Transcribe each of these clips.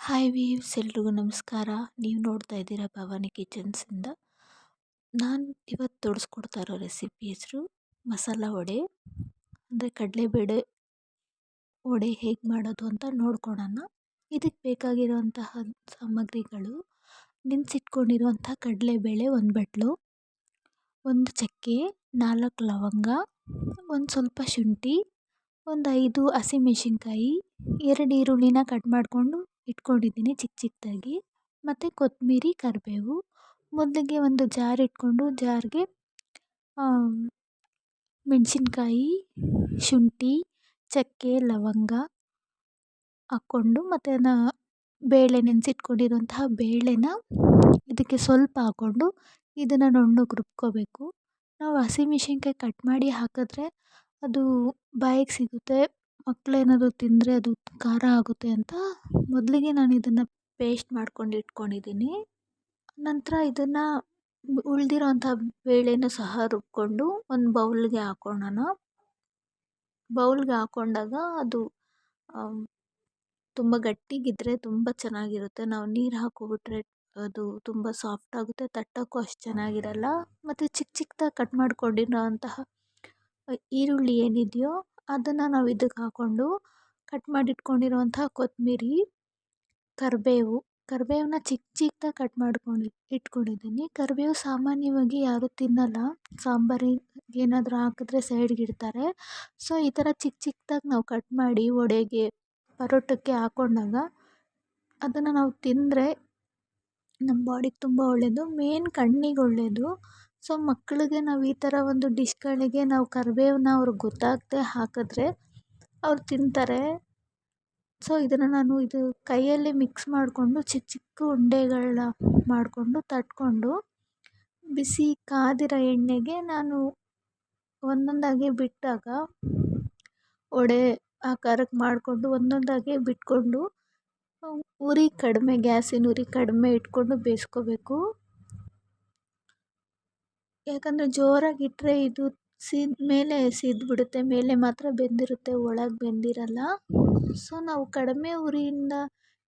Hi views ಎಲ್ರಿಗೂ ನಮಸ್ಕಾರ. ನೀವು ನೋಡ್ತಾ ಇದ್ದೀರಾ ಭವಾನಿ ಕಿಚನ್ಸಿಂದ ನಾನು ಇವತ್ತು ತೋರಿಸ್ಕೊಡ್ತಾ ಇರೋ ರೆಸಿಪಿ ಹೆಸರು ಮಸಾಲ ವಡೆ. ಅಂದರೆ ಕಡಲೆಬೇಳೆ ವಡೆ ಹೇಗೆ ಮಾಡೋದು ಅಂತ ನೋಡ್ಕೊಳೋಣ. ಇದಕ್ಕೆ ಬೇಕಾಗಿರುವಂತಹ ಸಾಮಗ್ರಿಗಳು, ನೆನೆಸಿಟ್ಕೊಂಡಿರುವಂಥ ಕಡಲೆಬೇಳೆ ಒಂದು ಬಟ್ಲು, ಒಂದು ಚಕ್ಕೆ, ನಾಲ್ಕು ಲವಂಗ, ಒಂದು ಸ್ವಲ್ಪ ಶುಂಠಿ, ಒಂದು ಐದು ಹಸಿಮೆಣ್ಸಿನ್ಕಾಯಿ ಎರಡು ಈರುಳ್ಳಿನ ಕಟ್ ಮಾಡಿಕೊಂಡು ಇಟ್ಕೊಂಡಿದ್ದೀನಿ ಚಿಕ್ಕ ಚಿಕ್ಕದಾಗಿ ಮತ್ತು ಕೊತ್ತಂಬರಿ ಕರಿಬೇವು. ಮೊದಲಿಗೆ ಒಂದು ಜಾರ್ ಇಟ್ಕೊಂಡು ಜಾರ್ಗೆ ಮೆಣಸಿನ್ಕಾಯಿ, ಶುಂಠಿ, ಚಕ್ಕೆ, ಲವಂಗ ಹಾಕ್ಕೊಂಡು ಮತ್ತು ಅದನ್ನ ಬೇಳೆ ನೆನೆಸಿಟ್ಕೊಂಡಿರುವಂತಹ ಬೇಳೆನ ಇದಕ್ಕೆ ಸ್ವಲ್ಪ ಹಾಕ್ಕೊಂಡು ಇದನ್ನು ನೊಣ್ಣಗೆ ರುಬ್ಕೋಬೇಕು. ನಾವು ಹಸಿಮೆಣ್ಸಿನ್ಕಾಯಿ ಕಟ್ ಮಾಡಿ ಹಾಕಿದ್ರೆ ಅದು ಬಾಯಿಗೆ ಸಿಗುತ್ತೆ. ಮಕ್ಕಳೇನಾದ್ರು ತಿಂದರೆ ಅದು ಖಾರ ಆಗುತ್ತೆ ಅಂತ ಮೊದಲಿಗೆ ನಾನು ಇದನ್ನು ಪೇಸ್ಟ್ ಮಾಡ್ಕೊಂಡು ಇಟ್ಕೊಂಡಿದ್ದೀನಿ. ನಂತರ ಇದನ್ನು ಉಳಿದಿರೋಂಥ ಬೇಳೆನೂ ಸಹ ರುಬ್ಕೊಂಡು ಒಂದು ಬೌಲ್ಗೆ ಹಾಕೊಳ್ಳೋಣ ಬೌಲ್ಗೆ ಹಾಕೊಂಡಾಗ ಅದು ತುಂಬ ಗಟ್ಟಿಗಿದ್ದರೆ ತುಂಬ ಚೆನ್ನಾಗಿರುತ್ತೆ. ನಾವು ನೀರು ಹಾಕೋಬಿಟ್ರೆ ಅದು ತುಂಬ ಸಾಫ್ಟ್ ಆಗುತ್ತೆ, ತಟ್ಟೋಕ್ಕೂ ಅಷ್ಟು ಚೆನ್ನಾಗಿರಲ್ಲ. ಮತ್ತು ಚಿಕ್ಕ ಚಿಕ್ಕದಾಗಿ ಕಟ್ ಮಾಡ್ಕೊಂಡಿರೋ ಅಂತಹ ಈರುಳ್ಳಿ ಏನಿದೆಯೋ ಅದನ್ನು ನಾವು ಇದಕ್ಕೆ ಹಾಕ್ಕೊಂಡು ಕಟ್ ಮಾಡಿ ಇಟ್ಕೊಂಡಿರುವಂಥ ಕೊತ್ತಂಬರಿ ಕರಿಬೇವು ಕರಿಬೇವನ್ನ ಚಿಕ್ಕ ಚಿಕ್ಕದಾಗಿ ಕಟ್ ಮಾಡ್ಕೊಂಡು ಇಟ್ಕೊಂಡಿದ್ದೀನಿ ಕರಿಬೇವು ಸಾಮಾನ್ಯವಾಗಿ ಯಾರೂ ತಿನ್ನಲ್ಲ. ಸಾಂಬಾರಿಗೆ ಏನಾದರೂ ಹಾಕಿದ್ರೆ ಸೈಡ್ಗೆ ಇಡ್ತಾರೆ. ಸೊ ಈ ಥರ ಚಿಕ್ಕ ಚಿಕ್ಕದಾಗಿ ನಾವು ಕಟ್ ಮಾಡಿ ವಡೆಗೆ, ಪರೋಟಕ್ಕೆ ಹಾಕೊಂಡಾಗ ಅದನ್ನು ನಾವು ತಿಂದರೆ ನಮ್ಮ ಬಾಡಿಗೆ ತುಂಬ ಒಳ್ಳೆಯದು ಮೇನ್ ಕಣ್ಣಿಗೆ ಒಳ್ಳೆಯದು ಸೊ ಮಕ್ಕಳಿಗೆ ನಾವು ಈ ಥರ ಒಂದು ಡಿಶ್ಗಳಿಗೆ ನಾವು ಕರಿಬೇವನ್ನ ಅವ್ರಿಗೆ ಗೊತ್ತಾಗದೆ ಹಾಕಿದ್ರೆ ಅವ್ರು ತಿಂತಾರೆ. ಸೊ ಇದನ್ನು ನಾನು ಇದು ಕೈಯಲ್ಲಿ ಮಿಕ್ಸ್ ಮಾಡಿಕೊಂಡು ಚಿಕ್ಕ ಚಿಕ್ಕ ಉಂಡೆಗಳನ್ನ ಮಾಡಿಕೊಂಡು ತಟ್ಕೊಂಡು ಬಿಸಿ ಕಾದಿರೋ ಎಣ್ಣೆಗೆ ನಾನು ಒಂದೊಂದಾಗಿ ಬಿಟ್ಟಾಗ ಒಡೆ ಆಕಾರಕ್ಕೆ ಮಾಡಿಕೊಂಡು ಒಂದೊಂದಾಗಿ ಬಿಟ್ಕೊಂಡು ಉರಿ ಕಡಿಮೆ, ಗ್ಯಾಸಿನ ಉರಿ ಕಡಿಮೆ ಇಟ್ಕೊಂಡು ಬೇಯಿಸ್ಕೋಬೇಕು. ಯಾಕಂದರೆ ಜೋರಾಗಿ ಇಟ್ಟರೆ ಇದು ಸೀದ್ ಮೇಲೆ ಸಿದ್ಬಿಡುತ್ತೆ, ಮೇಲೆ ಮಾತ್ರ ಬೆಂದಿರುತ್ತೆ, ಒಳಗೆ ಬೆಂದಿರಲ್ಲ. ಸೊ ನಾವು ಕಡಿಮೆ ಉರಿಯಿಂದ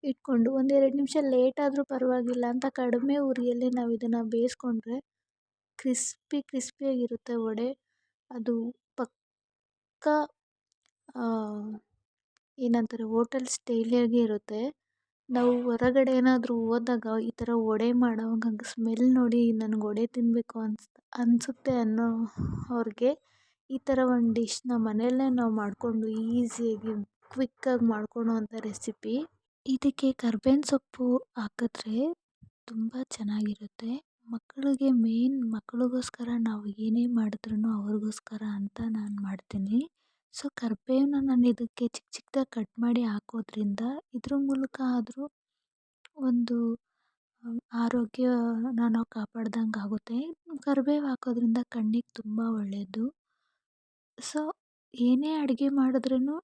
ಇಟ್ಕೊಂಡು ಒಂದೆರಡು ನಿಮಿಷ ಲೇಟ್ ಆದರೂ ಪರವಾಗಿಲ್ಲ ಅಂತ ಕಡಿಮೆ ಉರಿಯಲ್ಲಿ ನಾವು ಇದನ್ನು ಬೇಯಿಸ್ಕೊಂಡ್ರೆ ಕ್ರಿಸ್ಪಿ ಕ್ರಿಸ್ಪಿಯಾಗಿರುತ್ತೆ ವಡೆ. ಅದು ಪಕ್ಕಾ ಏನಂತಾರೆ, ಹೋಟೆಲ್ ಸ್ಟೈಲಿಯಾಗಿ ಇರುತ್ತೆ. ನಾವು ಹೊರಗಡೆ ಏನಾದರೂ ಹೋದಾಗ ಈ ಥರ ವಡೆ ಮಾಡೋವಾಗ ಸ್ಮೆಲ್ ನೋಡಿ ನನಗೆ ವಡೆ ತಿನ್ನಬೇಕು ಅನ್ಸ್, ಅನಿಸುತ್ತೆ ಅನ್ನೋ ಅವ್ರಿಗೆ ಈ ಥರ ಒಂದು ಡಿಶ್ನ ಮನೆಯಲ್ಲೇ ನಾವು ಮಾಡಿಕೊಂಡು ಈಸಿಯಾಗಿ ಕ್ವಿಕ್ಕಾಗಿ ಮಾಡ್ಕೊಳ್ಳೋವಂಥ ರೆಸಿಪಿ ಇದಕ್ಕೆ ಕರ್ಬೇವಿನ ಸೊಪ್ಪು ಹಾಕಿದ್ರೆ ತುಂಬ ಚೆನ್ನಾಗಿರುತ್ತೆ. ಮಕ್ಕಳಿಗೆ ಮೇನ್ ಮಕ್ಕಳಿಗೋಸ್ಕರ ನಾವು ಏನೇ ಮಾಡಿದ್ರೂ ಅವ್ರಿಗೋಸ್ಕರ ಅಂತ ನಾನು ಮಾಡ್ತೀನಿ. ಸೊ ಕರಿಬೇವನ್ನ ನಾನು ಇದಕ್ಕೆ ಚಿಕ್ಕ ಚಿಕ್ಕದಾಗಿ ಕಟ್ ಮಾಡಿ ಹಾಕೋದ್ರಿಂದ ಇದ್ರ ಮೂಲಕ ಆದರೂ ಒಂದು ಆರೋಗ್ಯನ ನಾವು ಕಾಪಾಡ್ದಂಗೆ ಆಗುತ್ತೆ. ಕರಿಬೇವು ಹಾಕೋದ್ರಿಂದ ಕಣ್ಣಿಗೆ ತುಂಬ ಒಳ್ಳೆಯದು ಸೊ, ಏನೇ ಅಡುಗೆ ಮಾಡಿದ್ರೂ ನಾವು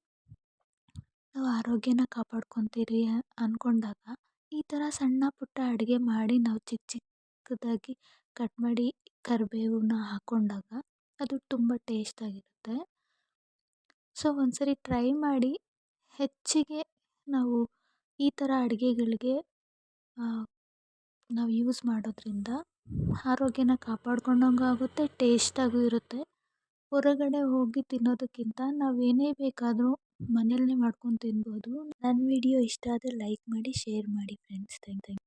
ಆರೋಗ್ಯನ ಕಾಪಾಡ್ಕೊತೀರಿ ಅಂದ್ಕೊಂಡಾಗ ಈ ಥರ ಸಣ್ಣ ಪುಟ್ಟ ಅಡುಗೆ ಮಾಡಿ ನಾವು ಚಿಕ್ಕ ಚಿಕ್ಕದಾಗಿ ಕಟ್ ಮಾಡಿ ಕರಿಬೇವನ್ನ ಹಾಕ್ಕೊಂಡಾಗ ಅದು ತುಂಬ ಟೇಸ್ಟಾಗಿರುತ್ತೆ ಸೊ, ಒಂದ್ಸರಿ ಟ್ರೈ ಮಾಡಿ. ಹೆಚ್ಚಿಗೆ ನಾವು ಈ ಥರ ಅಡುಗೆಗಳಿಗೆ ನಾವು ಯೂಸ್ ಮಾಡೋದ್ರಿಂದ ಆರೋಗ್ಯನ ಕಾಪಾಡ್ಕೊಂಡಂಗೂ ಆಗುತ್ತೆ ಟೇಸ್ಟಾಗೂ ಇರುತ್ತೆ. ಹೊರಗಡೆ ಹೋಗಿ ತಿನ್ನೋದಕ್ಕಿಂತ ನಾವು ಏನೇ ಬೇಕಾದರೂ ಮನೆಯಲ್ಲೇ ಮಾಡ್ಕೊಂಡು ತಿನ್ಬೋದು. ನನ್ನ ವಿಡಿಯೋ ಇಷ್ಟ ಆದರೆ ಲೈಕ್ ಮಾಡಿ ಶೇರ್ ಮಾಡಿ ಫ್ರೆಂಡ್ಸ್ ಥ್ಯಾಂಕ್ ಥ್ಯಾಂಕ್